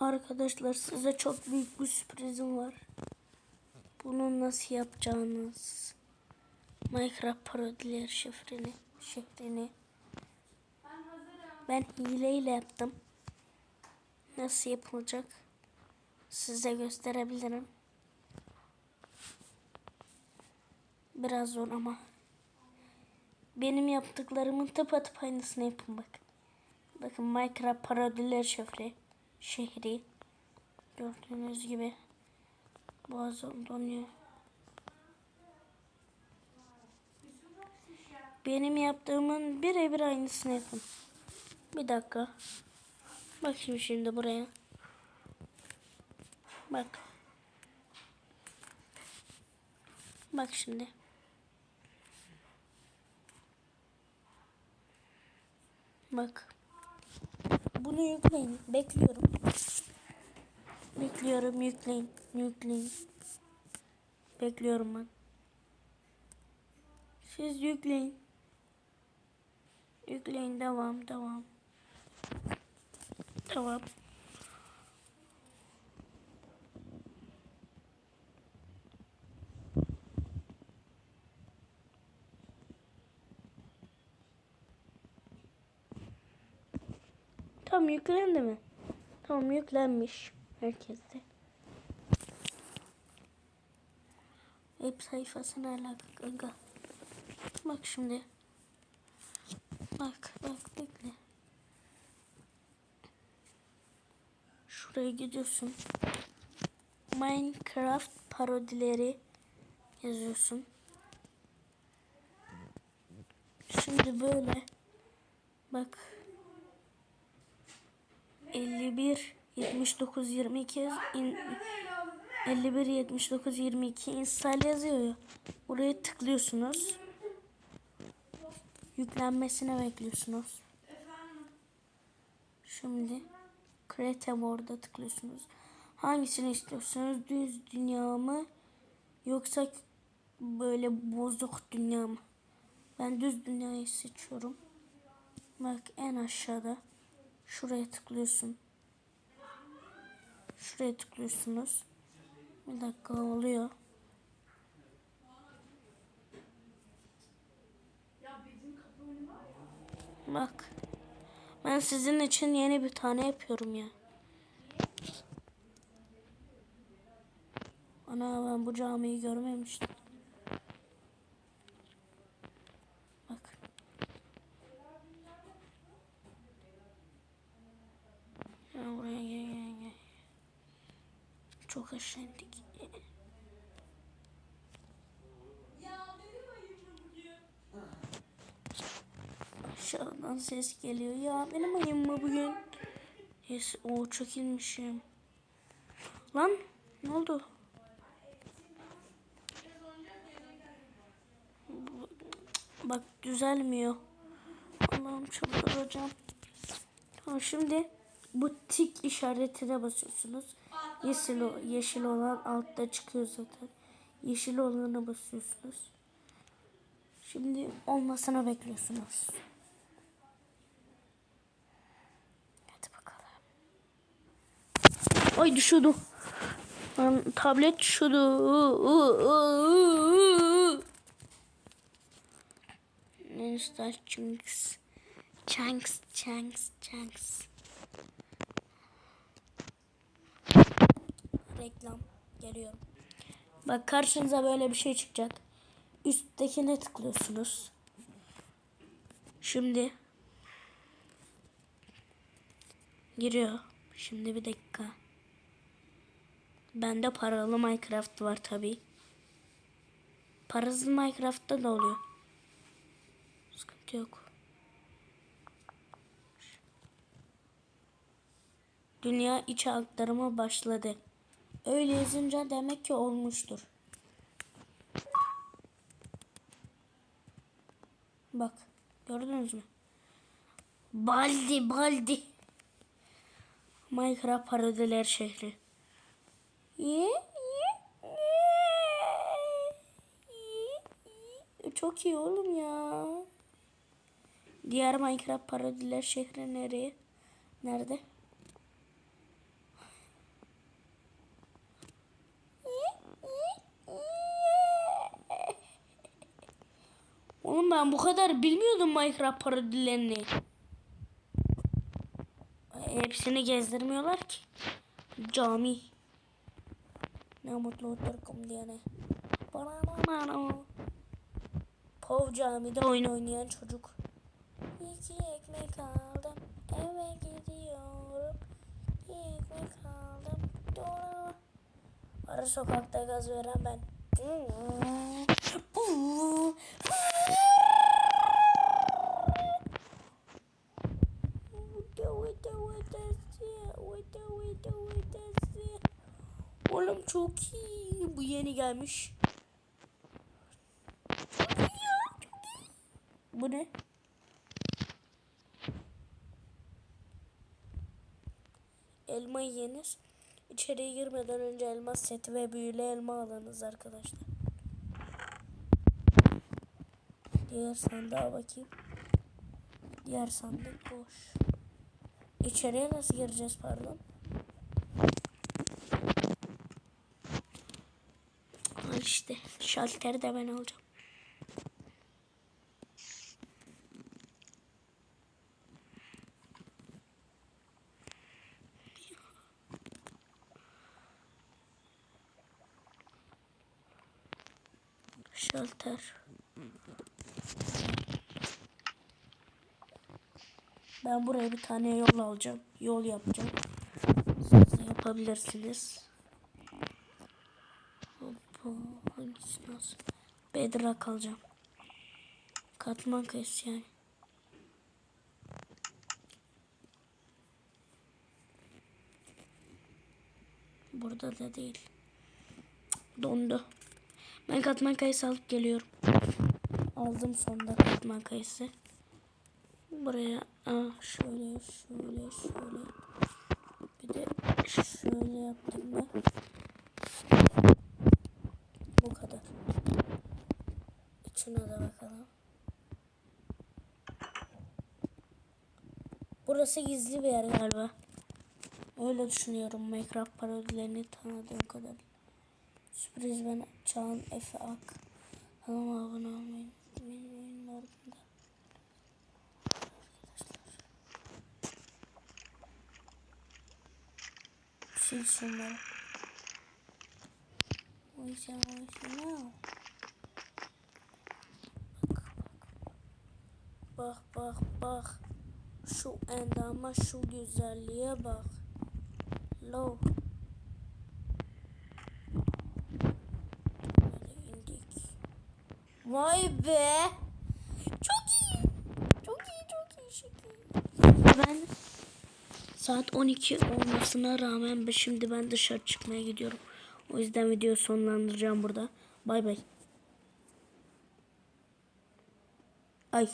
Arkadaşlar size çok büyük bir sürprizim var. Bunu nasıl yapacağınız Minecraft parodiler şifreni şifreni ben hileyle yaptım. Nasıl yapılacak size gösterebilirim. Biraz zor ama benim yaptıklarımın tıpatıp aynısını yapın bak. Bakın Minecraft parodiler şifre şehri gördüğünüz gibi boğazım donuyor. Benim yaptığımın birebir aynısını yapın. Bir dakika. Bak şimdi şimdi buraya. Bak. Bak şimdi. Bak. Bunu yükleyin. Bekliyorum. Bekliyorum. Yükleyin. Yükleyin. Bekliyorum ben. Siz yükleyin. Yükleyin. Devam. Devam. Tamam. Tam yüklendi mi? Tamam yüklenmiş herkeste. Web sayfasına alaka kanka. Bak şimdi. Bak bak bekle. Şuraya gidiyorsun. Minecraft parodileri yazıyorsun. Şimdi böyle bak 51 79 22 in, 51 79 22 install yazıyor ya. Oraya tıklıyorsunuz. Yüklenmesine bekliyorsunuz. Şimdi Create Board'a tıklıyorsunuz. Hangisini istiyorsunuz? Düz dünya mı? Yoksa böyle bozuk dünya mı? Ben düz dünyayı seçiyorum. Bak en aşağıda. Şuraya tıklıyorsun. Şuraya tıklıyorsunuz. Bir dakika oluyor. Bak. Ben sizin için yeni bir tane yapıyorum ya. Ana ben bu camiyi görmemiştim. Bak. Ya buraya gel gel gel. Çok indik. Aşağıdan ses geliyor. Ya benim ayım mı bugün? Yes, o çok inmişim. Lan ne oldu? Bak düzelmiyor. Allah'ım çıldıracağım. Tamam şimdi bu tik işaretine basıyorsunuz. Yeşil, yeşil olan altta çıkıyor zaten. Yeşil olana basıyorsunuz. Şimdi olmasını bekliyorsunuz. Hadi bakalım. Ay düşüyordu. Lan tablet düşüyordu. Neyse chunks. Chunks, chunks, chunks. Reklam geliyorum. Bak karşınıza böyle bir şey çıkacak. Üsttekine tıklıyorsunuz. Şimdi giriyor. Şimdi bir dakika. Bende paralı Minecraft var tabi. Parasız Minecraft'ta da oluyor. Sıkıntı yok. Dünya içi aktarımı başladı. Öyle yazınca demek ki olmuştur. Bak gördünüz mü? Baldi baldi. Minecraft parodiler şehri. Ye. Çok iyi oğlum ya. Diğer Minecraft parodiler şehri nereye? Nerede? Oğlum ben bu kadar bilmiyordum Minecraft parodilerini. Hepsini gezdirmiyorlar ki. Cami. Ne mutlu Türk'üm diyene. Bana bana Pov camide oyun oynayan çocuk. İki ekmek aldım. Eve gidiyorum. İki ekmek aldım. Doğru. Ara sokakta gaz veren ben. Oğlum çok iyi. Bu yeni gelmiş. Bu ne? Elma yenir. İçeriye girmeden önce elmas seti ve büyülü elma alınız arkadaşlar. Diğer sandığa bakayım. Diğer sandık boş. İçeriye nasıl gireceğiz pardon? Al işte. Şalteri de ben alacağım. Şalter. Ben buraya bir tane yol alacağım. Yol yapacağım. Siz yapabilirsiniz. Hoppa, hangisini alsın? Bedrock alacağım. Katman kayısı yani. Burada da değil. Dondu. Ben katman kayısı alıp geliyorum. Aldım sonunda katman kayısı. Buraya ah, şöyle şöyle şöyle. Bir de şöyle yaptım ben. Bu kadar. İçine de bakalım. Burası gizli bir yer galiba. Öyle düşünüyorum Minecraft parodilerini tanıdığım kadar. Sürpriz ben Çağan Efe Ak. Kanalıma abone olmayı unutmayın. Oyunun ardında. Sil şunları. Oysa oysa ne? Bak bak bak. Şu endama şu güzelliğe bak. Hadi indik. Vay be. Çok iyi. Çok iyi çok iyi şekil. Ben saat 12 olmasına rağmen şimdi ben dışarı çıkmaya gidiyorum. O yüzden videoyu sonlandıracağım burada. Bay bay. Ay